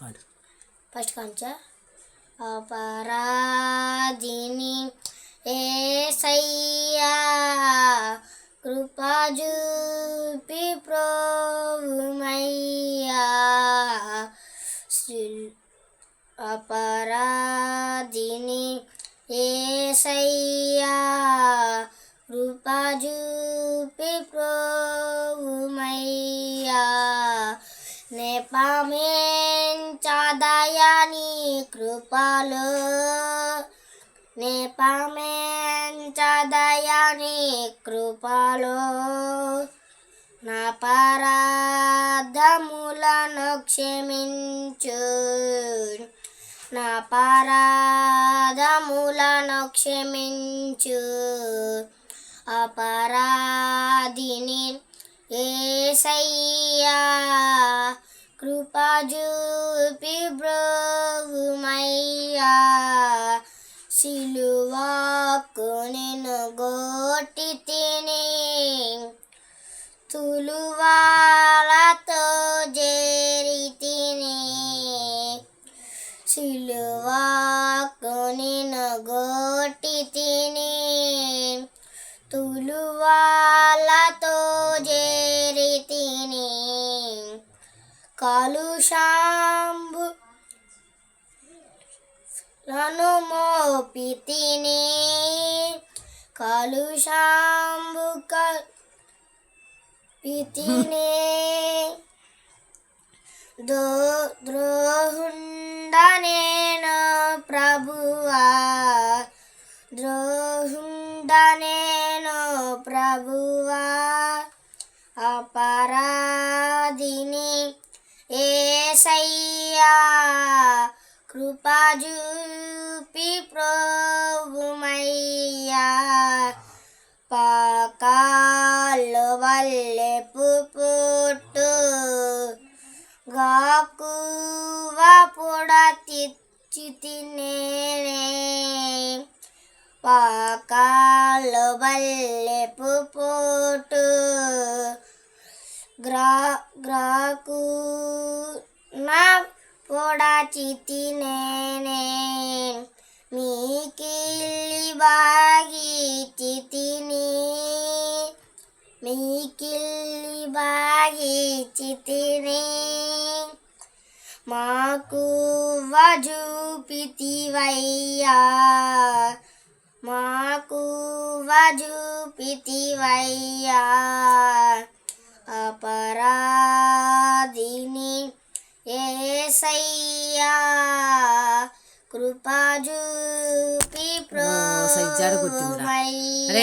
పాడు ఫస్ట్ కాంచ అపరాధిని ఏసయ్యా కృపా చూపి ప్రోమయ్యా శ్రీ- అపరాధిని ఏసయ్యా కృపా చూపి ప్రోమయ్యా నేపమేంచదయని కృపాలు నేపమేంచదయని కృపలో నా పరాధములను క్షమించు. నా పరాధములను క్షమించు. అపరాధిని ఏసై కృపా చూపి బ్రోగుమయ్యా సిలువాకు నేను గోటి తిని తులువాలతో చేరి తిని సిలువాకు నేను గోటి తిని తులువాలతో కలుషాంబు లను మోపి తిని కలుషాంబు పితిని దో ద్రోహుండ నేను ప్రభువా ద్రోహుండ నేను ప్రభువా అపరాధిని ఏసయ్యా కృపాజూపి ప్రోగుమయ్యా పాకాలు వల్లె పుట్టు గాకువ పొడ చితినేనే పాకాలు వల్లె పుట్టు గ్రా గ్రాకు నా పొడాచి తినేనే మీకిల్లి బాగి చితిని మీకిల్లి బాగి చితిని మాకు వజూపితివయ్యా మాకు వజూపితివయ్యా కృపా చూపి